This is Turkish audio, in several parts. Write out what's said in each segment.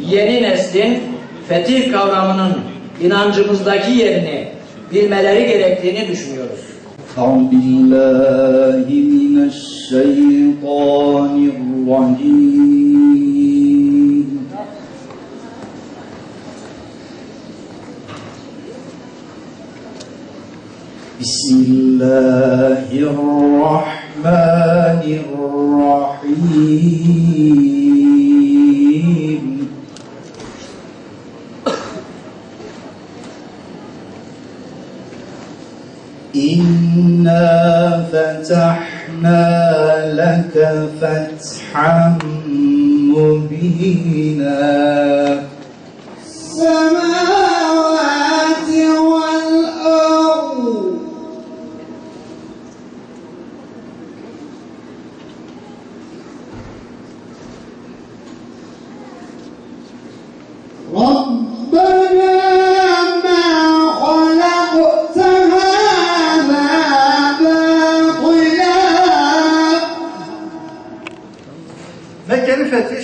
yeni neslin fetih kavramının inancımızdaki yerini bilmeleri gerektiğini düşünüyoruz. Bismillahirrahmanirrahim. فتحنا لك فتحا مبينا. السماوات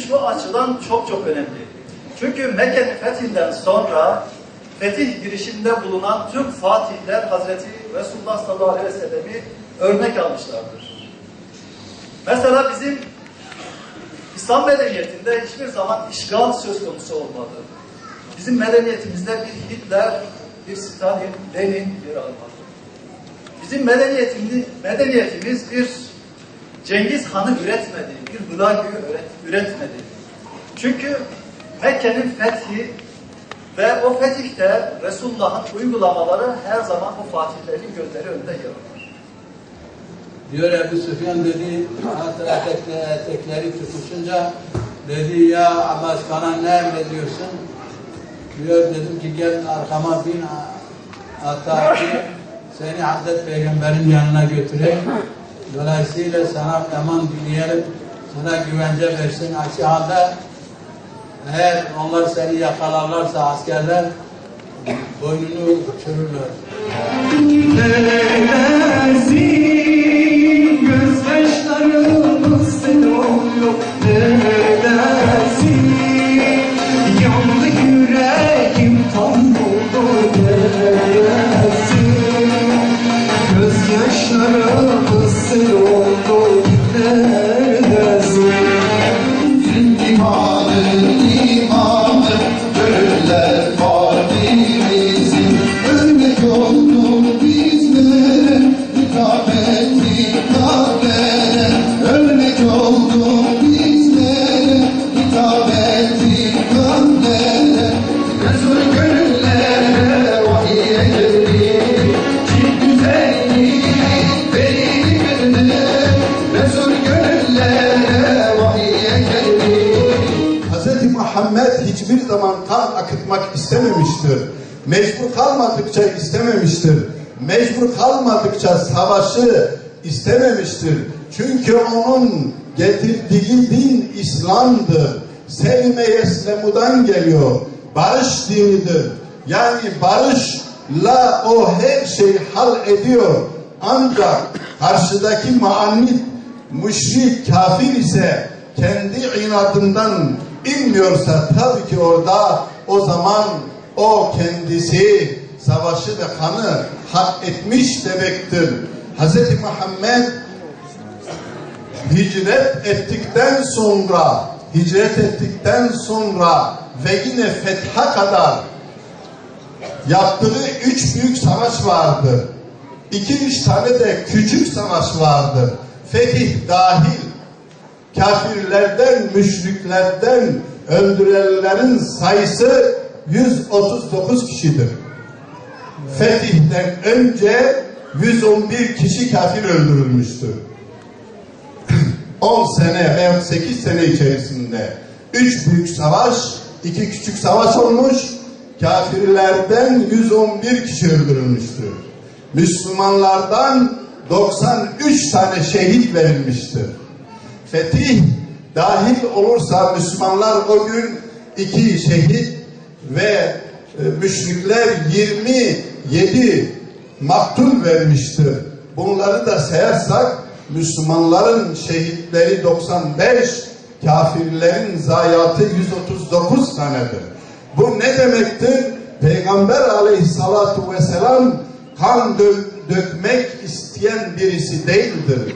şu açıdan çok çok önemli. Çünkü Mekke'nin fethinden sonra fetih girişinde bulunan tüm fatihler Hazreti Resulullah sallallahu aleyhi ve sellem'i örnek almışlardır. Mesela bizim İslam medeniyetinde hiçbir zaman işgal söz konusu olmadı. Bizim medeniyetimizde bir Hitler, bir Stalin, Lenin yer almadı. Bizim medeniyetimiz, medeniyetimiz bir Cengiz Han'ı üretmedi, bir Hülagü'yü üret- üretmedi. Çünkü Mekke'nin fethi ve o fetihte Resulullah'ın uygulamaları her zaman o fatihlerin gözleri önünde yer. Diyor Ebu Süfyan dedi, hatta etekle, etekleri tutuşunca dedi ya Abbas bana ne emrediyorsun? Diyor dedim ki gel arkama bin hatta seni Hazreti Peygamber'in yanına götüreyim. Dolayısıyla sana eman dinleyelim, sana güvence versin. Aksi halde eğer onlar seni yakalarlarsa askerler boynunu uçururlar. Thank you. Muhammed hiçbir zaman kan akıtmak istememiştir. Mecbur kalmadıkça istememiştir. Mecbur kalmadıkça savaşı istememiştir. Çünkü onun getirdiği din İslam'dır. Selime yeslemudan geliyor. Barış dinidir. Yani barışla o her şeyi hal ediyor. Ancak karşıdaki muannit müşrik, kafir ise kendi inadından inmiyorsa tabii ki orada o zaman o kendisi savaşı ve kanı hak etmiş demektir. Hz. Muhammed hicret ettikten sonra hicret ettikten sonra ve yine fetha kadar yaptığı üç büyük savaş vardı. İki üç tane de küçük savaş vardı. Fetih dahil kafirlerden, müşriklerden öldürülenlerin sayısı 139 kişidir. Fetih'ten önce 111 kişi kafir öldürülmüştür. 10 sene veya 8 sene içerisinde 3 büyük savaş, 2 küçük savaş olmuş, kafirlerden 111 kişi öldürülmüştür. Müslümanlardan 93 tane şehit verilmiştir. Fetih dahil olursa Müslümanlar o gün iki şehit ve e, müşrikler 27 maktul vermiştir. Bunları da sayarsak Müslümanların şehitleri 95, kafirlerin zayiatı 139 senedir. Bu ne demektir? Peygamber aleyhissalatu vesselam kan dö- dökmek isteyen birisi değildir.